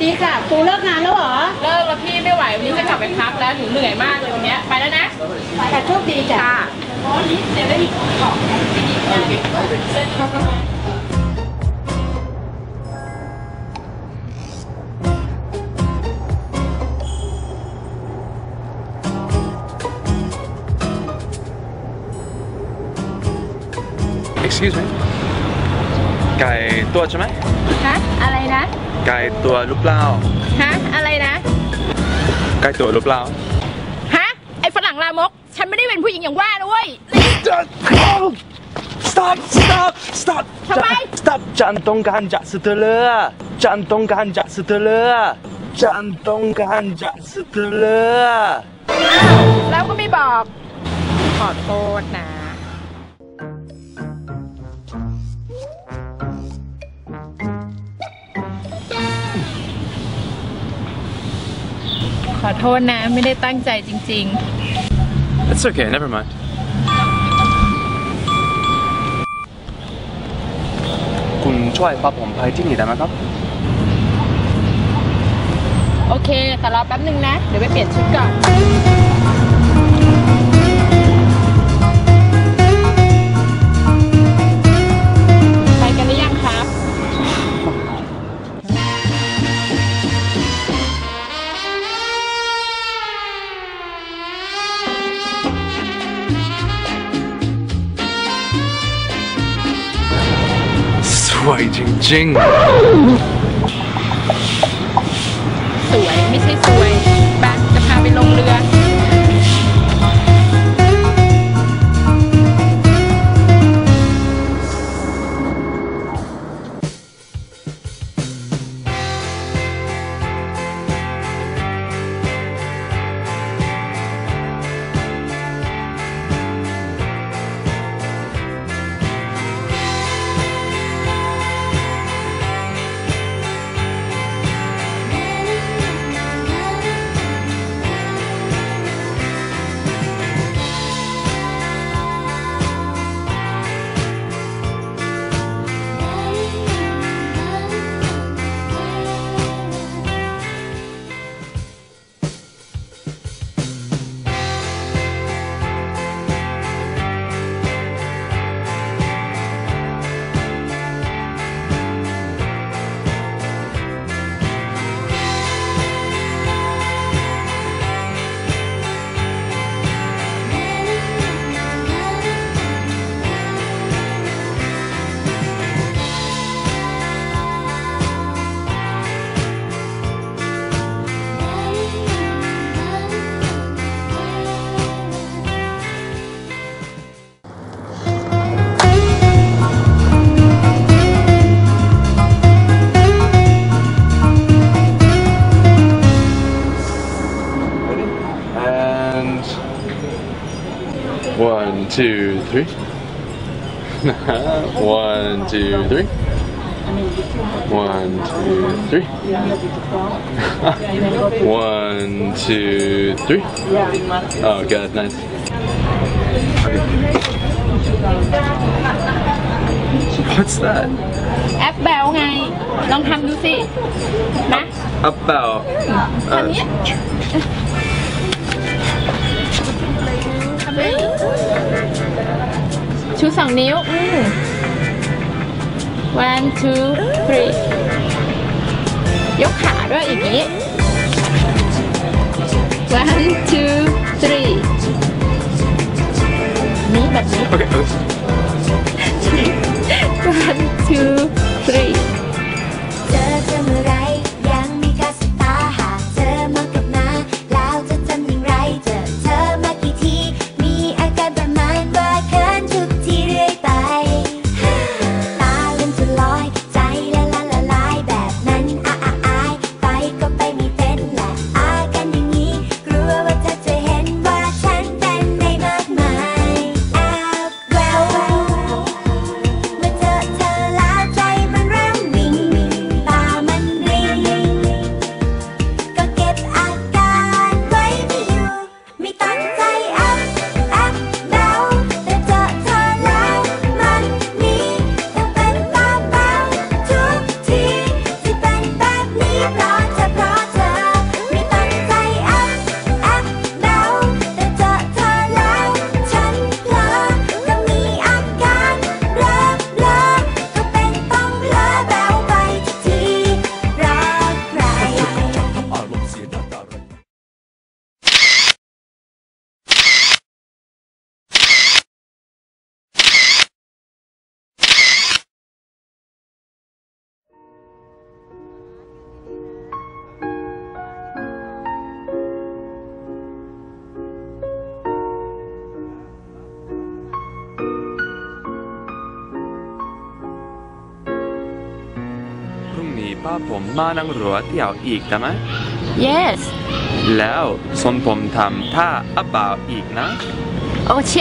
พี่สวัสดีค่ะดีค่ะครูเลิกงานแล้วเหรอ เลิกแล้วพี่ไม่ไหววันนี้จะกลับไปพักแล้วหนูเหนื่อยมากเลยวันเนี้ยไปแล้วนะแต่โชคดีจ้ะค่ะ excuse me ไก่ตัวใช่ไหมฮะอะไรนะ ไก่ตัวรูปเปล่าฮะอะไรนะไก่ตัวรูปเปล่าฮะไอฝรั่งลามก ฉันไม่ได้เป็นผู้หญิงอย่างว่านะเว้ย stop stop stop ทำไม stop จันต้องการจะสเตอร์จันต้องการจะสเตอร์จันต้องการจะสเตอร์แล้วก็ไม่บอก ขอโทษนะ ขอโทษนะ ไม่ได้ตั้งใจจริงๆ It's okay never mind คุณช่วยพาผมไปที่นี่ได้ไหมครับ โอเค แต่รอแป๊บนึงนะ เดี๋ยวไปเปลี่ยนชุดก่อน สวยจริงๆสว two, three. one, two, three. One, two, three. one, two, three. Oh, God, nice. What's that? แอปแบลไง ลองทำดูสิ นะ About. ทำเนี้ย ชูสองนิ้ว อืม one two three ยกขาด้วยอย่างนี้ one two three นี่แบบนี้ Okay. okay. one two ป้าผมมานั่งเรือเที่ยวอีกได้ไหม yes แล้วส่วนผมทำท่าอับบ่าวอีกนะ โอเค